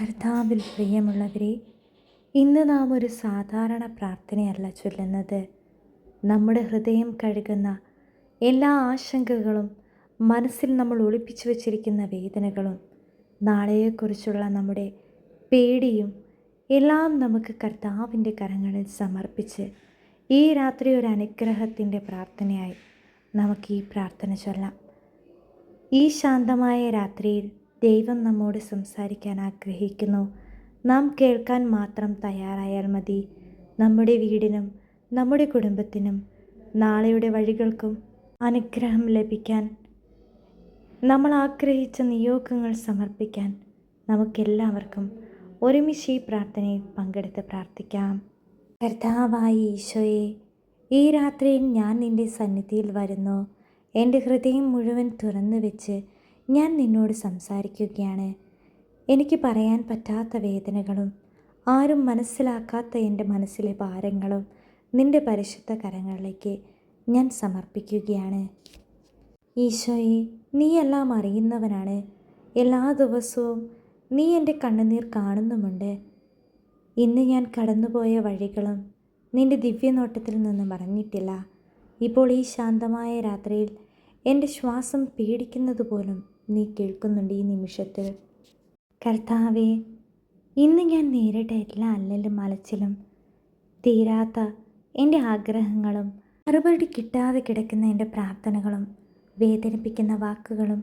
കർത്താവിൽ പ്രിയമുള്ളവരെ ഇന്ന് നാം ഒരു സാധാരണ പ്രാർത്ഥനയല്ല ചൊല്ലുന്നത്. നമ്മുടെ ഹൃദയം കഴുകുന്ന എല്ലാ ആശങ്കകളും മനസ്സിൽ നമ്മൾ ഒളിപ്പിച്ചു വച്ചിരിക്കുന്ന വേദനകളും നാളെയെക്കുറിച്ചുള്ള നമ്മുടെ പേടിയും എല്ലാം നമുക്ക് കർത്താവിന്റെ കരങ്ങളിൽ സമർപ്പിച്ച് ഈ രാത്രി ഒരു അനുഗ്രഹത്തിന്റെ പ്രാർത്ഥനയായി നമുക്ക് ഈ പ്രാർത്ഥന ചൊല്ലാം. ഈ ശാന്തമായ രാത്രിയിൽ ദൈവം നമ്മോട് സംസാരിക്കാൻ ആഗ്രഹിക്കുന്നു. നാം കേൾക്കാൻ മാത്രം തയ്യാറായാൽ മതി. നമ്മുടെ വീടിനും നമ്മുടെ കുടുംബത്തിനും നാളെയുടെ വഴികൾക്കും അനുഗ്രഹം ലഭിക്കാൻ നമ്മൾ ആഗ്രഹിച്ച നിയോഗങ്ങൾ സമർപ്പിക്കാൻ നമുക്കെല്ലാവർക്കും ഒരുമിച്ച് ഈ പ്രാർത്ഥനയിൽ പങ്കെടുത്ത് പ്രാർത്ഥിക്കാം. കർത്താവായി ഈശോയെ ഈ രാത്രിയിൽ ഞാൻ നിന്റെ സന്നിധിയിൽ വരുന്നു. എന്റെ ഹൃദയം മുഴുവൻ തുറന്നു വെച്ച് ഞാൻ നിന്നോട് സംസാരിക്കുകയാണ്. എനിക്ക് പറയാൻ പറ്റാത്ത വേദനകളും ആരും മനസ്സിലാക്കാത്ത എന്റെ മനസ്സിലെ ഭാരങ്ങളും നിന്റെ പരിശുദ്ധ കരങ്ങളിലേക്ക് ഞാൻ സമർപ്പിക്കുകയാണ്. ഈശോയെ നീയെല്ലാം അറിയുന്നവനാണ്. എല്ലാ ദിവസവും നീ എന്റെ കണ്ണുനീർ കാണുന്നുമുണ്ട്. ഇന്ന് ഞാൻ കടന്നുപോയ വഴികളും നിന്റെ ദിവ്യനോട്ടത്തിൽ നിന്ന് മറഞ്ഞിട്ടില്ല. ഇപ്പോൾ ഈ ശാന്തമായ രാത്രിയിൽ എന്റെ ശ്വാസം പേടിക്കുന്നത് പോലും നീ കേൾക്കുന്നുണ്ട് ഈ നിമിഷത്തിൽ. കർത്താവേ ഇന്ന് ഞാൻ നേരിട്ട എല്ലാ അല്ലലും അലച്ചിലും തീരാത്ത എന്റെ ആഗ്രഹങ്ങളും മറുപടി കിട്ടാതെ കിടക്കുന്ന എന്റെ പ്രാർത്ഥനകളും വേദനിപ്പിക്കുന്ന വാക്കുകളും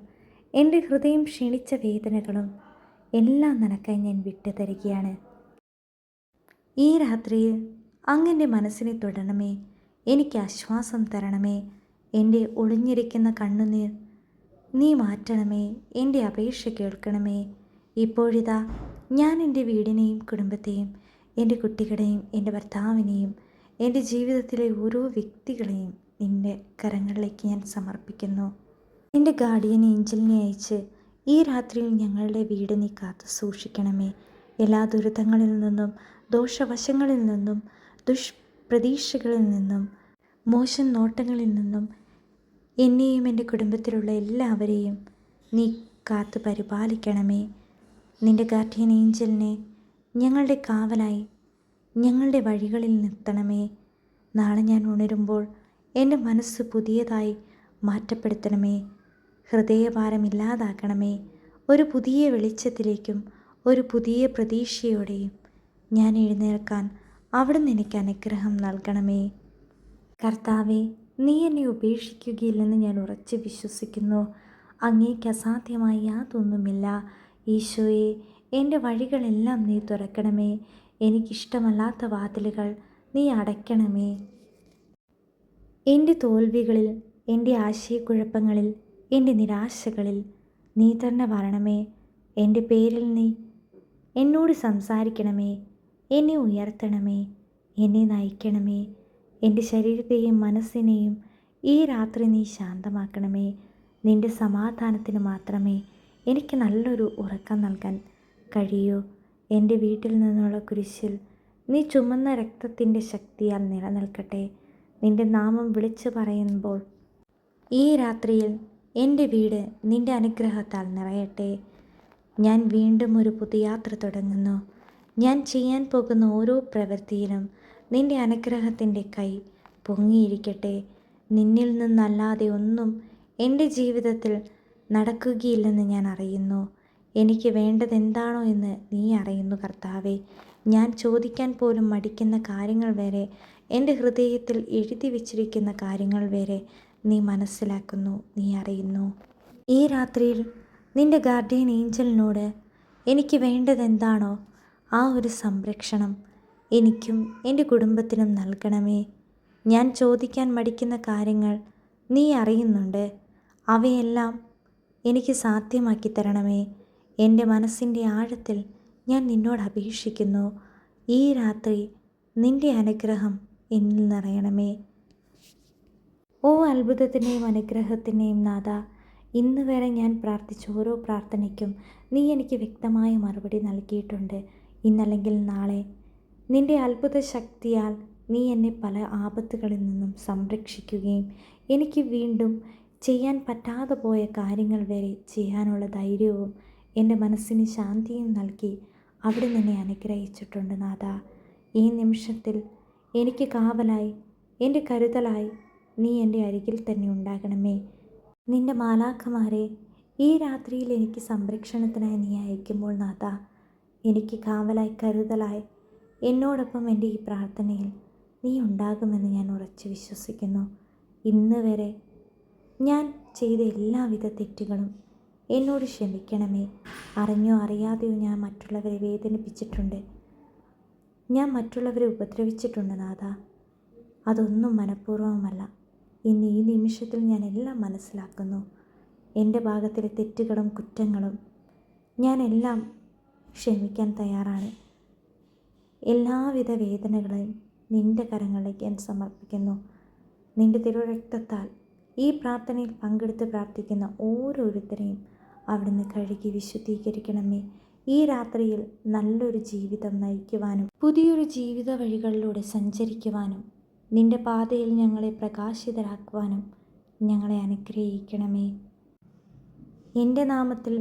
എന്റെ ഹൃദയം ക്ഷണിച്ച വേദനകളും എല്ലാം നിനക്കായി ഞാൻ വിട്ടു തരികയാണ് ഈ രാത്രിയിൽ അങ്ങന്റെ മനസ്സിനെ തൊടണമേ എനിക്ക് ആശ്വാസം തരണമേ എന്റെ ഒളിഞ്ഞിരിക്കുന്ന കണ്ണുനീർ നീ മാറ്റണമേ എന്റെ അപേക്ഷ കേൾക്കണമേ. ഇപ്പോഴിതാ ഞാൻ എന്റെ വീടിനെയും കുടുംബത്തെയും എന്റെ കുട്ടികളെയും എന്റെ ഭർത്താവിനെയും എന്റെ ജീവിതത്തിലെ ഓരോ വ്യക്തികളെയും നിന്റെ കരങ്ങളിലേക്ക് ഞാൻ സമർപ്പിക്കുന്നു. എന്റെ ഗാർഡിയൻ ഏഞ്ചലിനെ അയച്ച് ഈ രാത്രിയിൽ ഞങ്ങളുടെ വീട് നീ കാത്തു സൂക്ഷിക്കണമേ. എല്ലാ ദുരിതങ്ങളിൽ നിന്നും ദോഷവശങ്ങളിൽ നിന്നും ദുഷ്പ്രതീക്ഷകളിൽ നിന്നും മോശം നോട്ടങ്ങളിൽ നിന്നും എന്നെയും എന്റെ കുടുംബത്തിലുള്ള എല്ലാവരെയും നീ കാത്തു പരിപാലിക്കണമേ. നിന്റെ ഗാർഡിയൻ ഏഞ്ചലിനെ ഞങ്ങളുടെ കാവലായി ഞങ്ങളുടെ വഴികളിൽ നിർത്തണമേ. നാളെ ഞാൻ ഉണരുമ്പോൾ എന്റെ മനസ്സ് പുതിയതായി മാറ്റപ്പെടുത്തണമേ. ഹൃദയഭാരം ഇല്ലാതാക്കണമേ. ഒരു പുതിയ വെളിച്ചത്തിലേക്കും ഒരു പുതിയ പ്രതീക്ഷയോടെയും ഞാൻ എഴുന്നേൽക്കാൻ അവിടുന്ന് എനിക്ക് അനുഗ്രഹം നൽകണമേ. കർത്താവെ നീ എന്നെ ഉപേക്ഷിക്കുകയില്ലെന്ന് ഞാൻ ഉറച്ചു വിശ്വസിക്കുന്നു. അങ്ങേക്ക് അസാധ്യമായി യാതൊന്നുമില്ല. ഈശോയെ എന്റെ വഴികളെല്ലാം നീ തുറക്കണമേ. എനിക്കിഷ്ടമല്ലാത്ത വാതിലുകൾ നീ അടയ്ക്കണമേ. എന്റെ തോൽവികളിൽ എന്റെ ആശയക്കുഴപ്പങ്ങളിൽ എന്റെ നിരാശകളിൽ നീ തന്നെ വരണമേ. എന്റെ പേരിൽ നീ എന്നോട് സംസാരിക്കണമേ. എന്നെ ഉയർത്തണമേ. എന്നെ നയിക്കണമേ. എന്റെ ശരീരത്തെയും മനസ്സിനെയും ഈ രാത്രി നീ ശാന്തമാക്കണമേ. നിന്റെ സമാധാനത്തിന് മാത്രമേ എനിക്ക് നല്ലൊരു ഉറക്കം നൽകാൻ കഴിയൂ. എന്റെ വീട്ടിൽ നിന്നുള്ള കുരിശിൽ നീ ചുമന്ന രക്തത്തിന്റെ ശക്തിയാൽ നിലനിൽക്കട്ടെ. നിന്റെ നാമം വിളിച്ചു പറയുമ്പോൾ ഈ രാത്രിയിൽ എന്റെ വീട് നിന്റെ അനുഗ്രഹത്താൽ നിറയട്ടെ. ഞാൻ വീണ്ടും ഒരു പുതുയാത്ര തുടങ്ങുന്നു. ഞാൻ ചെയ്യാൻ പോകുന്ന ഓരോ പ്രവൃത്തിയിലും നിന്റെ അനുഗ്രഹത്തിന്റെ കൈ പൊങ്ങിയിരിക്കട്ടെ. നിന്നിൽ നിന്നല്ലാതെ ഒന്നും എന്റെ ജീവിതത്തിൽ നടക്കുകയില്ലെന്ന് ഞാൻ അറിയുന്നു. എനിക്ക് വേണ്ടത് എന്താണോ എന്ന് നീ അറിയുന്നു കർത്താവെ. ഞാൻ ചോദിക്കാൻ പോലും മടിക്കുന്ന കാര്യങ്ങൾ വരെ എന്റെ ഹൃദയത്തിൽ എഴുതി വച്ചിരിക്കുന്ന കാര്യങ്ങൾ വരെ നീ മനസ്സിലാക്കുന്നു നീ അറിയുന്നു. ഈ രാത്രിയിൽ നിന്റെ ഗാർഡിയൻ ഏഞ്ചലിനോട് എനിക്ക് വേണ്ടത് എന്താണോ ആ ഒരു സംരക്ഷണം എനിക്കും എന്റെ കുടുംബത്തിനും നൽകണമേ. ഞാൻ ചോദിക്കാൻ മടിക്കുന്ന കാര്യങ്ങൾ നീ അറിയുന്നുണ്ട്. അവയെല്ലാം എനിക്ക് സാധ്യമാക്കി തരണമേ. എന്റെ മനസ്സിന്റെ ആഴത്തിൽ ഞാൻ നിന്നോട് അപേക്ഷിക്കുന്നു. ഈ രാത്രി നിന്റെ അനുഗ്രഹം എന്നിൽ നിറയണമേ. ഓ അത്ഭുതത്തിന്റെയും അനുഗ്രഹത്തിന്റെയും നാഥ ഇന്ന് വരെ ഞാൻ പ്രാർത്ഥിച്ച ഓരോ പ്രാർത്ഥനയ്ക്കും നീ എനിക്ക് വ്യക്തമായ മറുപടി നൽകിയിട്ടുണ്ട്. ഇന്നല്ലെങ്കിൽ നാളെ. നിന്റെ അത്ഭുത ശക്തിയാൽ നീ എന്നെ പല ആപത്തുകളിൽ നിന്നും സംരക്ഷിക്കുകയും എനിക്ക് വീണ്ടും ചെയ്യാൻ പറ്റാതെ പോയ കാര്യങ്ങൾ വരെ ചെയ്യാനുള്ള ധൈര്യവും എന്റെ മനസ്സിന് ശാന്തിയും നൽകി അവിടെ നിന്നെ അനുഗ്രഹിച്ചിട്ടുണ്ട് നാഥ. ഈ നിമിഷത്തിൽ എനിക്ക് കാവലായി എന്റെ കരുതലായി നീ എന്റെ അരികിൽ തന്നെ ഉണ്ടാകണമേ. നിന്റെ മാലാഖമാരെ ഈ രാത്രിയിൽ എനിക്ക് സംരക്ഷണത്തിനായി നീ അയക്കുമ്പോൾ നാഥ എനിക്ക് കാവലായി കരുതലായി. എന്നോടൊപ്പം എന്റെ ഈ പ്രാർത്ഥനയിൽ നീ ഉണ്ടാകുമെന്ന് ഞാൻ ഉറച്ചു വിശ്വസിക്കുന്നു. ഇന്ന് വരെ ഞാൻ ചെയ്ത എല്ലാവിധ തെറ്റുകളും എന്നോട് ക്ഷമിക്കണമേ. അറിഞ്ഞോ അറിയാതെയോ ഞാൻ മറ്റുള്ളവരെ വേദനിപ്പിച്ചിട്ടുണ്ട്. ഞാൻ മറ്റുള്ളവരെ ഉപദ്രവിച്ചിട്ടുണ്ട് നാഥ. അതൊന്നും മനഃപൂർവമല്ല. ഇന്ന് ഈ നിമിഷത്തിൽ ഞാൻ എല്ലാം മനസ്സിലാക്കുന്നു. എന്റെ ഭാഗത്തിലെ തെറ്റുകളും കുറ്റങ്ങളും ഞാനെല്ലാം ക്ഷമിക്കാൻ തയ്യാറാണ്. എല്ലാവിധ വേദനകളെയും നിന്റെ കരങ്ങളിലേക്ക് ഞാൻ സമർപ്പിക്കുന്നു. നിന്റെ തിരുരക്തത്താൽ ഈ പ്രാർത്ഥനയിൽ പങ്കെടുത്ത് പ്രാർത്ഥിക്കുന്ന ഓരോരുത്തരെയും അവിടുന്ന് കഴുകി വിശുദ്ധീകരിക്കണമേ. ഈ രാത്രിയിൽ നല്ലൊരു ജീവിതം നയിക്കുവാനും പുതിയൊരു ജീവിത വഴികളിലൂടെ സഞ്ചരിക്കുവാനും നിന്റെ പാതയിൽ ഞങ്ങളെ പ്രകാശിതരാക്കുവാനും ഞങ്ങളെ അനുഗ്രഹിക്കണമേ. എന്റെ നാമത്തിൽ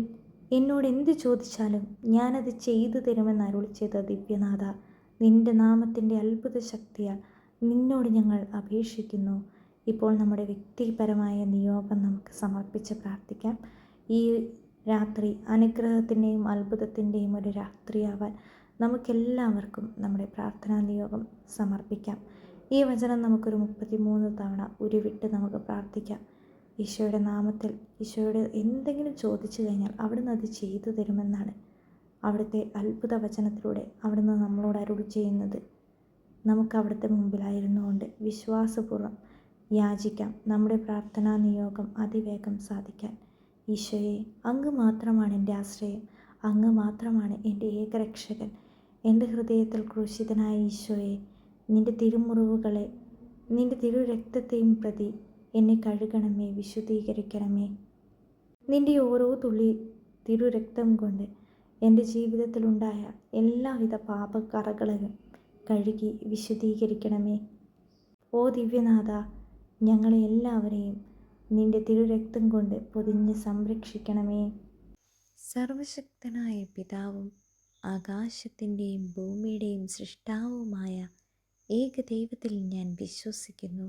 എന്നോട് എന്ത് ചോദിച്ചാലും ഞാനത് ചെയ്തു തരുമെന്ന് അരുളി ചെയ്ത ദിവ്യനാഥ നിന്റെ നാമത്തിന്റെ അത്ഭുത ശക്തിയാൽ നിന്നോട് ഞങ്ങൾ അപേക്ഷിക്കുന്നു. ഇപ്പോൾ നമ്മുടെ വ്യക്തിപരമായ നിയോഗം നമുക്ക് സമർപ്പിച്ച് പ്രാർത്ഥിക്കാം. ഈ രാത്രി അനുഗ്രഹത്തിന്റെയും അത്ഭുതത്തിന്റെയും ഒരു രാത്രിയാവാൻ നമുക്കെല്ലാവർക്കും നമ്മുടെ പ്രാർത്ഥനാ നിയോഗം സമർപ്പിക്കാം. ഈ വചനം നമുക്കൊരു മുപ്പത്തിമൂന്ന് തവണ ഉരുവിട്ട് നമുക്ക് പ്രാർത്ഥിക്കാം. ഈശോയുടെ നാമത്തിൽ ഈശോയോട് എന്തെങ്കിലും ചോദിച്ചു കഴിഞ്ഞാൽ അവിടുന്ന് അത് ചെയ്തു തരുമെന്നാണ് അവിടുത്തെ അത്ഭുത വചനത്തിലൂടെ അവിടുന്ന് നമ്മളോട് അരുൾ ചെയ്യുന്നത്. നമുക്ക് അവിടുത്തെ മുമ്പിലായിരുന്നു കൊണ്ട് വിശ്വാസപൂർവം യാചിക്കാം. നമ്മുടെ പ്രാർത്ഥനാ നിയോഗം അതിവേഗം സാധിക്കാൻ. ഈശോയെ അങ്ങ് മാത്രമാണ് എന്റെ ആശ്രയം. അങ്ങ് മാത്രമാണ് എന്റെ ഏകരക്ഷകൻ. എന്റെ ഹൃദയത്തിൽ ക്രൂശിതനായ ഈശോയെ നിന്റെ തിരുമുറിവുകളെ നിന്റെ തിരുരക്തത്തെയും പ്രതി എന്നെ കഴുകണമേ വിശുദ്ധീകരിക്കണമേ. നിന്റെ ഓരോ തുള്ളി തിരുരക്തം കൊണ്ട് എന്റെ ജീവിതത്തിലുണ്ടായ എല്ലാവിധ പാപക്കറകളെയും കഴുകി വിശുദ്ധീകരിക്കണമേ. ഓ ദിവ്യനാഥ ഞങ്ങളെ എല്ലാവരെയും നിന്റെ തിരുരക്തം കൊണ്ട് പൊതിഞ്ഞ് സംരക്ഷിക്കണമേ. സർവശക്തനായ പിതാവും ആകാശത്തിന്റെയും ഭൂമിയുടെയും സൃഷ്ടാവുമായ ഏകദൈവത്തിൽ ഞാൻ വിശ്വസിക്കുന്നു.